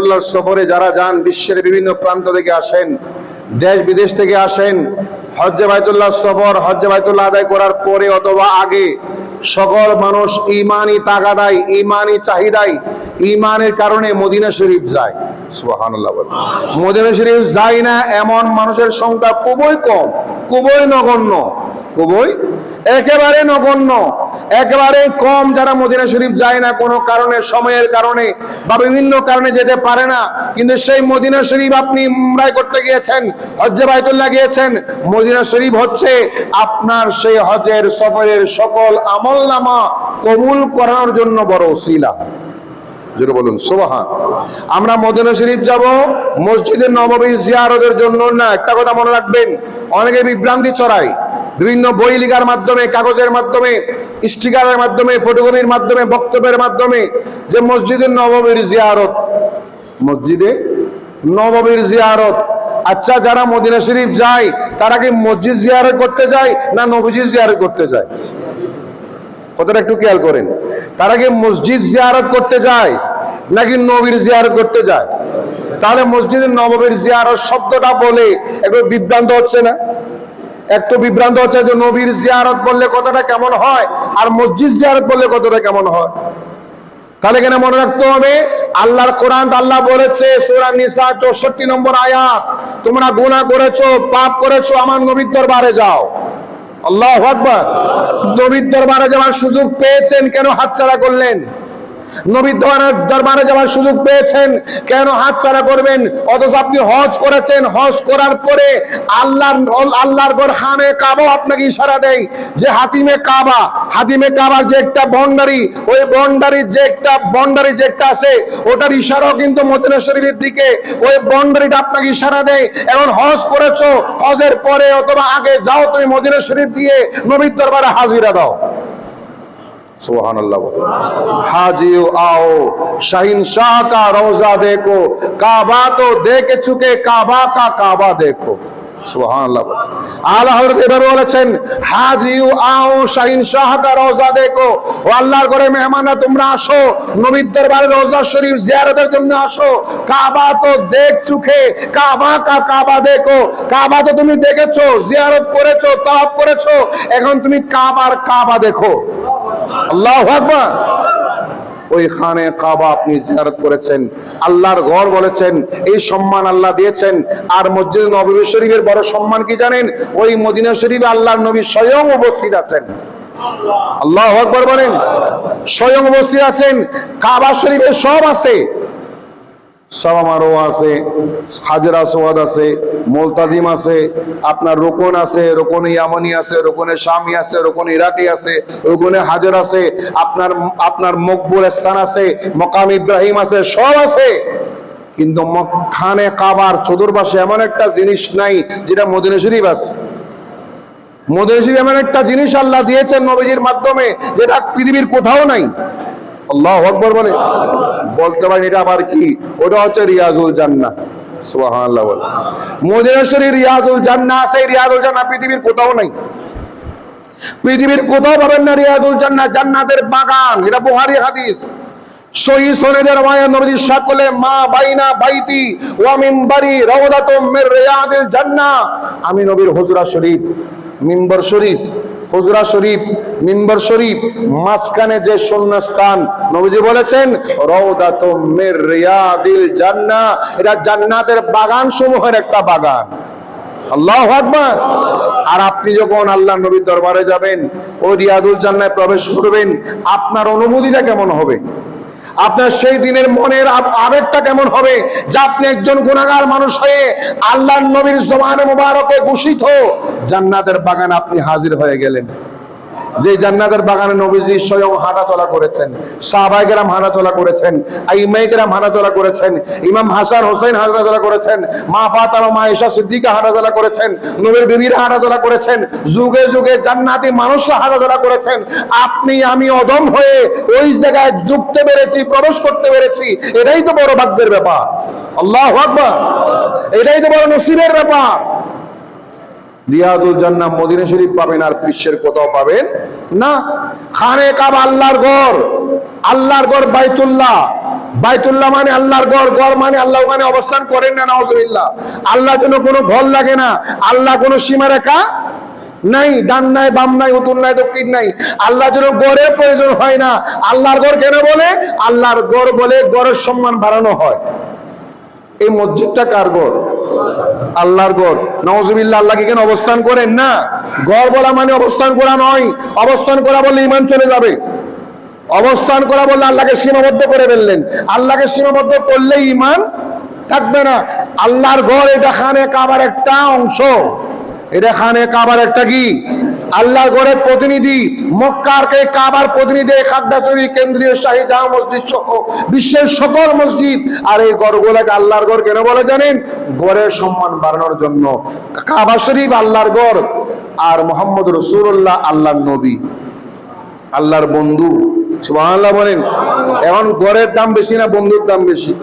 বাইতুল্লাহ সফরে যারা যান, বিশ্বের বিভিন্ন প্রান্ত থেকে আসেন, দেশ বিদেশ থেকে আসেন, হজ্জে বাইতুল্লাহ সফর, হজ্জে বাইতুল্লাহ আদায় করার পরে অথবা আগে সকল মানুষ ইমানি তাগাদাই ইমানি চাহিদাই ইমানের কারণে মদিনা শরীফ যায়। মদিনা শরীফ যায় না, এমন মানুষের সংখ্যা খুবই কম, খুবই নগণ্য, খুবই একেবারে নগণ্য একেবারে কম যারা মদিনা শরীফ যায় না, কোনো কারণে, সময়ের কারণে বা বিভিন্ন কারণে যেতে পারে না। কিন্তু সেই মদিনা শরীফ আপনি উমরায় করতে গিয়েছেন, হজ্জে বাইতুল্লাহ গিয়েছেন, মদিনা শরীফ হচ্ছে আপনার সেই হজের সফরের সকল আমল নামা কবুল করানোর জন্য বড় ওসিলা। বলুন, সুবহান। আমরা মদিনা শরীফ যাব মসজিদের নববী জিয়ারতের জন্য না, একটা কথা মনে রাখবেন, অনেকে বিভ্রান্তি ছড়ায়। বিভিন্ন বই লিখার মাধ্যমে, কাগজের মাধ্যমে, স্টিকারের মাধ্যমে, ফটোকপির মাধ্যমে, বক্তব্যের মাধ্যমে যে মসজিদে নববীর জিয়ারত, মসজিদে নববীর জিয়ারত। আচ্ছা যারা মদিনা শরীফ যায়, তারা কি মসজিদ জিয়ারত করতে যায় না নবীজি জিয়ারত করতে যায়? কথাটা একটু খেয়াল করেন। তারা কি মসজিদ জিয়ারত করতে যায় নাকি নবীর জিয়ারত করতে যায়? তাহলে মসজিদের নববীর জিয়ারত শব্দটা বলে একটু বিভ্রান্ত হচ্ছে না? একটু বিভ্রান্ত হচ্ছে যে নবীর জিয়ারত বললে কতটা কেমন হয় আর মসজিদ জিয়ারত বললে কতটা কেমন হয়। তাহলে এখানে মনে রাখতে হবে, আল্লাহর কোরআন আল্লাহ বলেছে, সূরা নিসা 64 নম্বর আয়াত, তোমরা গুনাহ করেছ, পাপ করেছ, আমার নবীর দরবারে যাও। আল্লাহ নবীর দরবারে যাওয়ার সুযোগ পেয়েছেন, কেন হাতছাড়া করলেন? নবীর বন্ডারি যে একটা বন্ডারি যে একটা আছে, ওটার ইশারাও কিন্তু দিকে। ওই বন্ডারিটা আপনাকে ইশারা দেয়। এখন হজ করেছ, হজের পরে অথবা আগে যাও তুমি মদিনা দিয়ে নবীর দরবারে হাজিরা দাও। सुबहान अल्लाह हाजी आओ शहिंशाह का रोजा देखो काबा तो देख चुके काबा का काबा देखो সুবহানাল্লাহ আল্লাহ হযরত এভাবে বলেছেন হাজিউ আও শাহিন শাহ কা রওজা দেখো ও আল্লাহর ঘরে মেহমানরা তোমরা আসো নবীর দরবারে রওজা শরীফ জিয়ারতের জন্য আসো কাবা তো দেখ চুকে কাবা কা কাবা দেখো কাবা তো তুমি দেখেছো জিয়ারত করেছো তাওয়াফ করেছো এখন তুমি কাবার কাবা দেখো আল্লাহ ওই খানে কাবা আপনি জিয়ারত করেছেন, আল্লাহর ঘর বলেছেন, এই সম্মান আল্লাহ দিয়েছেন, আর মসজিদ নবী শরীফের বড় সম্মান কি জানেন? ওই মদিনা শরীফে আল্লাহর নবী স্বয়ং উপস্থিত আছেন। আল্লাহ আকবার বলেন, স্বয়ং উপস্থিত আছেন, কাবা শরীফে সব আছে। সবামারও আছে, হাজরা সোয়াদ আছে, মোলতাজিম আছে, আপনার রোকন আছে, রোকন ইয়ামনি আছে, রোকনে শামি আছে, রোকন ইরাকি আছে, রোকনে হাজর আছে, আপনার আপনার মকবুল স্থান আছে, মকাম ইব্রাহিম আছে, সব আছে। কিন্তু খানে কাবার চতুর্পাশে এমন একটা জিনিস নাই যেটা মদিনা শরীফ আছে। মদিনা শরীফ এমন একটা জিনিস আল্লাহ দিয়েছেন নবীজির মাধ্যমে যেটা পৃথিবীর কোথাও নাই। আল্লাহ আকবর বলে। বলতে পারেন এটা আবার কি? ওটা হচ্ছে রিয়াজুল জান্নাহ। সুবহানাল্লাহ বলে। মদিনা শরীফ রিয়াজুল জান্নাহ আছে রিয়াজুল জান্নাহ পৃথিবীর কোথাও নাই। পৃথিবীর কোথাও পাবেন না রিয়াজুল জান্নাহ, জান্নাতের বাগান। এটা বুখারী হাদিস। সহি সনেদের মায়া নবী সকলে মা বাইনা বাইতি ওয়া মিম্বারি রাওদাতুম মির রিয়াদিল জান্নাহ। আমি নবীর হুজরা শরীফ, মিম্বর শরীফ হুজরা শরীফ, মিম্বর শরীফ, মাঝখানে যে শূন্য স্থান নবীজি বলেছেন জান্না, এটা জান্নাতের বাগান সমূহের একটা বাগান। আল্লাহ আর আপনি যখন আল্লাহ নবীর দরবারে যাবেন, ও রিয়াদুল জান্নায় প্রবেশ করবেন, আপনার অনুভূতিটা কেমন হবে? আপনার সেই দিনের মনের আবেগটা কেমন হবে? যে আপনি একজন গুণাগার মানুষ হয়ে আল্লাহ নবীর জমান মুবারকে ঘোষিত জান্নাতের বাগান আপনি হাজির হয়ে গেলেন। যে জান্নাতের বাগানে নবীজি স্বয়ং হাঁটাচলা করেছেন সাহাবাইকেরাম হাঁটাচলা করেছেন আইমাইকেরাম হাঁটাচলা করেছেন, ইমাম হাসান হোসেন হাঁটাচলা করেছেন, মা ফাতামা মা এসা সিদ্দিকা হাঁটাচলা করেছেন, নবীর বিবির হাঁটাচলা করেছেন, যুগে যুগে জান্নাতি মানুষরা হাঁটাচলা করেছেন, আপনি, আমি অদম হয়ে ওই জায়গায় ঢুকতে পেরেছি, প্রবেশ করতে পেরেছি, এটাই তো বড় ভাগ্যের ব্যাপার। আল্লাহ আকবার। এটাই তো বড় নসিবের ব্যাপার। রিয়াদুল জান্নাহ মদিনা শরীফ পাবেন আর বিশ্বের কোথাও পাবেন না। খানে কাব আল্লাহর ঘর। আল্লাহর ঘর বাইতুল্লাহ। বাইতুল্লাহ মানে আল্লাহর ঘর ঘর মানে আল্লাহ ওখানে অবস্থান করেন না নওয়াজুবিল্লাহ আল্লাহ যেন কোনো ভল লাগে না। আল্লাহ কোনো সীমারেখা নাই, ডান নাই, বাম নাই উত্তর নাই, দক্ষিণ নাই। আল্লাহ যেন গড়ের প্রয়োজন হয় না। আল্লাহর ঘর কেন বলে? আল্লাহর গড় বলে গড়ের সম্মান বাড়ানো হয়। এই মসজিদটা কার গড় আল্লাহর গড় নওয়াজুবিল্লাহ আল্লাহকে কেন অবস্থান করেন না? গড় বলা মানে অবস্থান করা নয়। অবস্থান করা বললে ইমান চলে যাবে। অবস্থান করা বললে আল্লাহকে সীমাবদ্ধ করে ফেললেন। আল্লাহকে সীমাবদ্ধ করলে ইমান থাকবে না। আল্লাহর গড় এটা খানে কাবার একটা অংশ। এটা খানে কাবার একটা কি? আল্লাহর ঘরের প্রতিনিধি, মক্কার কে কাবার প্রতিনিধি খাদ্দাচুরি কেন্দ্রীয় শাহী জামা মসজিদ সহ বিশ্বের সকল মসজিদ। আর এই গড়গুলোকে আল্লাহর ঘর কেন বলে জানেন? গড়ের সম্মান বাড়ানোর জন্য। কাবা শরীফ আল্লাহর ঘর, আর মোহাম্মদ রসুল্লাহ আল্লাহর নবী। আল্লাহর বন্ধু। সুবহানাল্লাহ বলেন। এখন ঘরের দাম বেশি না বন্ধুর দাম বেশি?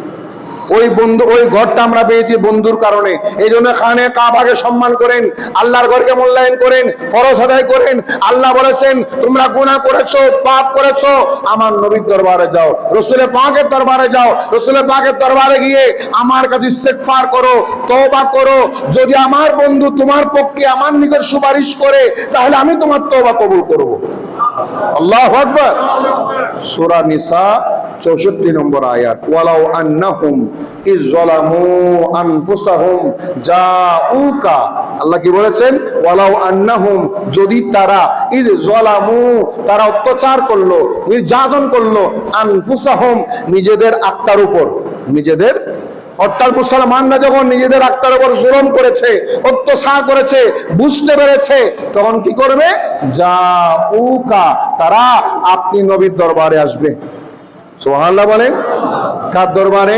ওই বন্ধু, ওই ঘরটা আমরা পেয়েছি বন্ধুর কারণে। এই জন্য খানে কাবাকে সম্মান করেন, আল্লাহর ঘরকে মূল্যায়ন করেন, ফরজ আদায় করেন। আল্লাহ বলেছেন, তোমরা গুনাহ করেছ, পাপ করেছ, আমার নবীর দরবারে যাও রসুলে পাকের দরবারে যাও রসুলে পাকের দরবারে গিয়ে আমার কাছে ইস্তেগফার করো, তওবা করো। যদি আমার বন্ধু তোমার পক্ষে আমার নিকট সুপারিশ করে, তাহলে আমি তোমার তওবা কবুল করব। আল্লাহ আকবার। সূরা নিসা 64 নম্বর আয়াত আন্নাহুম ইজ যালামু আনফুসাহুম জাউকা। আল্লাহ কি বলেছেন? আন্নাহুম, যদি তারা ইজ যালামু, তারা অত্যাচার করল, নির্যাতন করল, আনফুসাহুম, নিজেদের আত্মার উপর, নিজেদের, অর্থাৎ মুসলমানরা যখন নিজেদের আত্মার উপর জুলুম করেছে, অত্যাচার করেছে, বুঝতে পেরেছে, তখন কি করবে? যা উকা তারা আপনি নবীর দরবারে আসবে। সোহাল্লাহ বলেন কার দরবারে?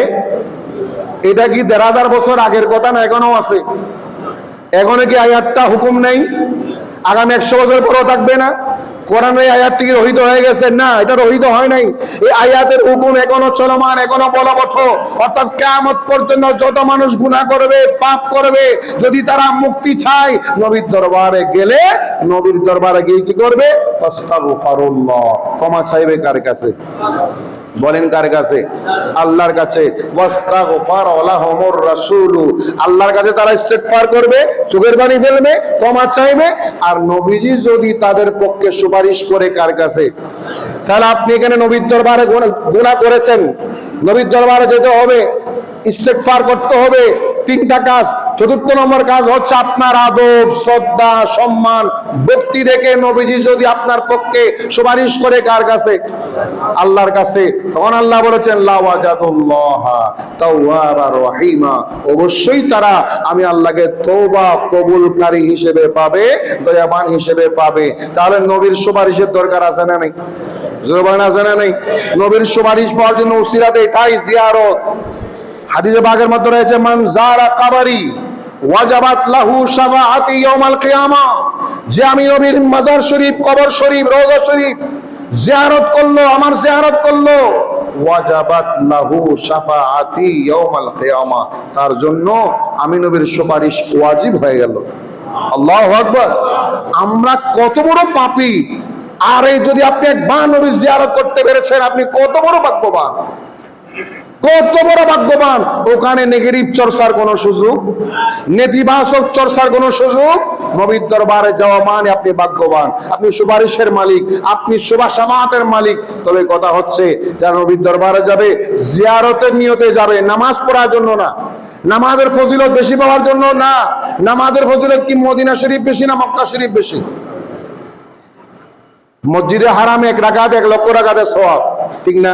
এটা কি দেড় হাজার বছর আগের কথা না এখনও আছে? এখনও কি আয়াতটা হুকুম নেই? আগামী একশো বছর পরেও থাকবে না? কোরআন এই আয়াতটি কি রহিত হয়ে গেছে? না, এটা রহিত হয় নাই। এই আয়াতের হুকুম এখনও চলমান, এখনও বলবৎ। অর্থাৎ কেমত পর্যন্ত যত মানুষ গুনাহ করবে, পাপ করবে, যদি তারা মুক্তি চায়, নবীর দরবারে গেলে নবীর দরবারে গিয়ে কি করবে? ক্ষমা চাইবে কার কাছে? বলেন কার কাছে? আল্লাহর কাছে। আল্লাহর কাছে তারা ইস্তেগফার করবে, চোখের পানি ফেলবে, ক্ষমা চাইবে। আর নবীজি যদি তাদের পক্ষে সুপারিশ করে কার কাছে? তাহলে আপনি এখানে নবীর দরবারে গুনাহ করেছেন। নবীর দরবারে যেতে হবে, ইস্তেগফার করতে হবে, তিনটা কাজ। চতুর্থ নম্বর কাজ হচ্ছে আপনার আদব, শ্রদ্ধা, সম্মান। ভক্তি রেখে নবীজি যদি আপনার পক্ষে সুপারিশ করে কার কাছে? আল্লাহর কাছে। তখন আল্লাহ বলেছেন অবশ্যই তারা, আমি আল্লাহকে তওবা কবুলকারী হিসেবে পাবে, দয়াবান হিসেবে পাবে। তাহলে নবীর সুপারিশের দরকার আছে না নেই? জোরবান আছে না নেই? নবীর সুপারিশ পাওয়ার জন্য উসিরাতে এটাই জিয়ারত। হাদিসে বাগের মধ্যে রয়েছে, মান জারা কাবারি ওয়াজাবাত লাহু শাফাআতি ইয়াউমাল কিয়ামা। যে আমি নবীর মাজার শরীফ, কবর শরীফ রওজা শরীফ জিয়ারত করল, আমার জিয়ারত করল। ওয়াজাবাত লাহু শাফাআতি ইয়াউমাল কিয়ামা। তার জন্য আমি নবীর সুপারিশ ওয়াজিব হয়ে গেল। আল্লাহু আকবার। আমরা কত বড় পাপী। আর এই যদি আপনি একবার নবীর জিয়ারত করতে পেরেছেন, আপনি কত বড় ভাগ্যবান। কত বড় ভাগ্যবান। ওখানে নেগেটিভ চর্চার কোন সুযোগ, নেতিবাচক চর্চার কোন সুযোগ, নবীর দরবারে যাওয়া মানে আপনি ভাগ্যবান। আপনি সুপারিশের মালিক, আপনি সুবাসামাতের মালিক। তবে কথা হচ্ছে, যারা নবীর দরবারে যাবে, জিয়ারতের নিয়তে যাবে, নামাজ পড়ার জন্য না। নামাজের ফজিলত বেশি পাওয়ার জন্য না। নামাজের ফজিলত কি মদিনা শরীফ বেশি না মক্কা শরীফ বেশি? মসজিদে হারামে এক রাখাতে এক লক্ষ রাখাতে সব ঠিক না?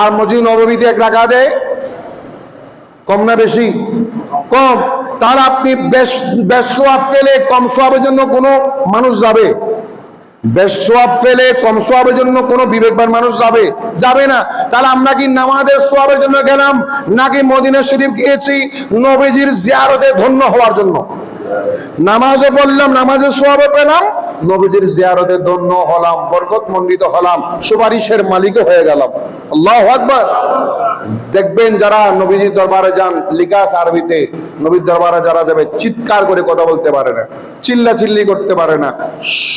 আর মসজিদ নবমীতে এক রাখা দেয় কম না বেশি? কম। তার আপনি বেশ বেশ সোয়াব ফেলে কম সোয়াবের জন্য কোনো মানুষ যাবে? বেশ ফেলে কম সোয়াবের জন্য কোনো বিবেকবান মানুষ যাবে? যাবে না। তাহলে আমরা কি নামাজের সোয়াবের জন্য গেলাম, নাকি মদিনা শরীফ গিয়েছি নবীজির জিয়ারতে ধন্য হওয়ার জন্য? নামাজও বললাম নামাজের সোয়াবে পেলাম নবীজির জিয়ারতে ধন্য হলাম বরকত মন্ডিত হলাম সুপারিশের মালিকও হয়ে গেলাম। আল্লাহ আকবার। দেখবেন যারা নবীজির দরবারে যান লিকাস আরবিতে, নবীর দরবারে যারা যাবে, চিৎকার করে কথা বলতে পারে না চিল্লা চিল্লি করতে পারে না।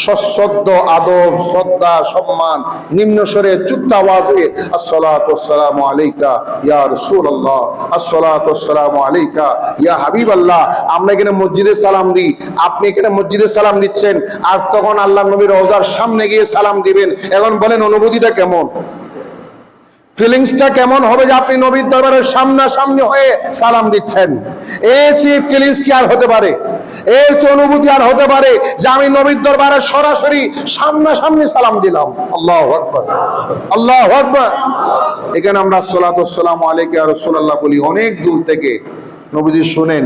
সশ্রদ্ধ, আদব, শ্রদ্ধা, সম্মান, নিম্ন স্বরে চুক্ত আওয়াজে আসসালামু আলাইকা ইয়া রাসূলুল্লাহ, আসসালাতু আসসালামু আলাইকা ইয়া হাবিবাল্লাহ। আমরা এখানে মসজিদে সালাম দিই। আপনি এখানে মসজিদে সালাম দিচ্ছেন, আর তখন আল্লাহ নবীর রওজার সামনে গিয়ে সালাম দিবেন। এখন বলেন, অনুভূতিটা কেমন? ফিলিংসটা কেমন হবে যে আপনি নবীর দরবারের সামনাসামনি হয়ে সালাম দিচ্ছেন? এই ফিলিংস কি আর হতে পারে? এর চেয়ে অনুভূতি আর হতে পারে যে আমি নবীর দরবারে সরাসরি সামনাসামনি সালাম দিলাম। আল্লাহ আকবর। আল্লাহ আকবর। এখানে আমরা সালাম আলাইকে আর রসুল্লাহ বলি, অনেক দূর থেকে নবীজি শোনেন,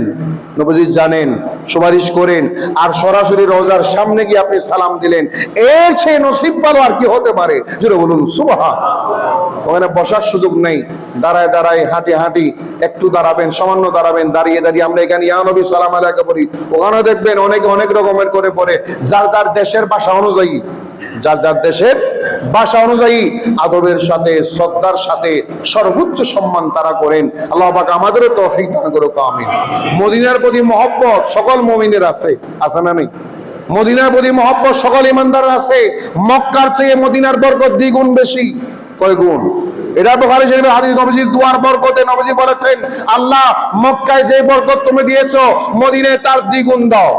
নবীজি জানেন, সুপারিশ করেন, আর সরাসরি রোজার সামনে গিয়ে আপনি সালাম দিলেন। এর চেয়ে নসিব ভালো আর কি হতে পারে? জুড়ে বলুন সুবাহা ওখানে বসার সুযোগ নেই। দাঁড়ায় দাঁড়ায় হাঁটি হাঁটি একটু দাঁড়াবেন, সামান্য দাঁড়াবেন, দাঁড়িয়ে দাঁড়িয়ে আমরা এখানে, ইয়া নবী, সালাম আলাইকা পড়ি। ওখানে দেখবেন অনেকে অনেক রকমের করে পড়ে। যার যার দেশের ভাষা অনুযায়ী, যার যার দেশের ভাষা অনুযায়ী আদবের সাথে, শ্রদ্ধার সাথে সর্বোচ্চ সম্মান তারা করেন। আল্লাহ পাক আমাদেরও তৌফিক দান করুক, আমিন। মদিনার প্রতি মহব্বত সকল মুমিনের আছে আছে না নেই? মদিনার প্রতি মহব্বত সকল ইমানদার আছে। মক্কার চেয়ে মদিনার বরকত দ্বিগুণ বেশি। কয় গুণ? এটা বুখারী শরীফের হাদিস, নবীজির দুয়ার বরকতে নবীজি বলেছেন, আল্লাহ মক্কায় যে বরকত তুমি দিয়েছ, মদিনায় তার দ্বিগুণ দাও।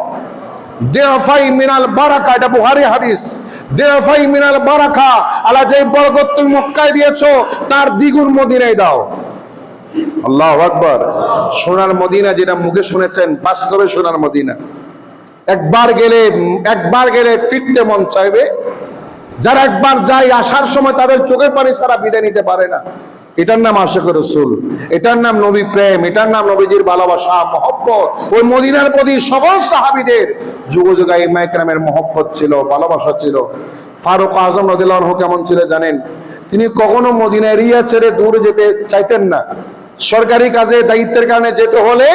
দেহফাই মিনাল বারাকা, এটা বুহারি হাদিস। দেহফাই মিনাল বারাকা, আল্লাহ যে বরকত তুমি মক্কায় দিয়েছ, তার দ্বিগুণ মদিনায় দাও। আল্লাহ আকবার। সোনার মদিনা যেটা মুখে শুনেছেন, বাস্তবে সোনার মদিনা। একবার গেলে একবার গেলে ফিরতে মন চাইবে যারা একবার যায় আসার সময় তাদের চোখের পানি ছাড়া বিদায় নিতে পারে না। এটার নাম আশেখ রসুল। এটার নাম নবী প্রেম। এটার নাম নবীজির ভালোবাসা, মহব্বত। ওই মদিনার প্রতি সকল সাহাবিদের যুগ যুগাই মাইকরামের মহব্বত ছিল, ভালোবাসা ছিল। ফারুক আজম রদিল্লাহ কেমন ছিল জানেন? তিনি কখনো মদিনা এরিয়া ছেড়ে দূরে যেতে চাইতেন না। সরকারি কাজে, দায়িত্বের কারণে যেতে হলে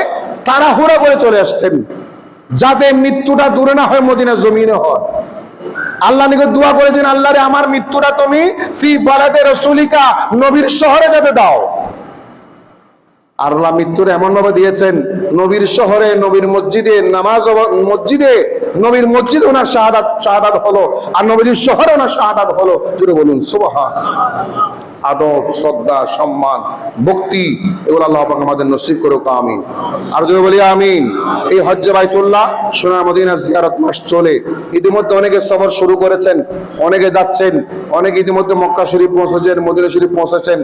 তাড়াহুড়া করে চলে আসতেন। যাতে মৃত্যুটা দূরে না হয় মদিনা জমিনে হয়। আল্লাহ নিকট দোয়া করেছেন আল্লাহ রে আমার মৃত্যুটা তুমি সি বালাতে রসুলিকা নবীর শহরে যেতে দাও। আল্লাহ মৃত্যুর এমন ভাবে দিয়েছেন নবীর শহরে, নবীর মসজিদে, নামাজ মসজিদে, নবীর মসজিদ ওনার শাহাদাত শাহাদাত হলো। আর নবীর শহরে ওনার শাহাদাত হলো জুড়ে বলুন, সুবহান। আদব, শ্রদ্ধা, সম্মান, ভক্তি, এগুলো আল্লাহ আমাদের নসিব করুক, আমিন। আর যদি বলি, আমিন। এই হজ্জে বাইতুল্লাহ সোনার মদিনা জিয়ারত মাস চলে। ইতিমধ্যে অনেকে সফর শুরু করেছেন, অনেকে যাচ্ছেন, অনেকে ইতিমধ্যে মক্কা শরীফ পৌঁছেছেন মদিনা শরীফ পৌঁছেছেন।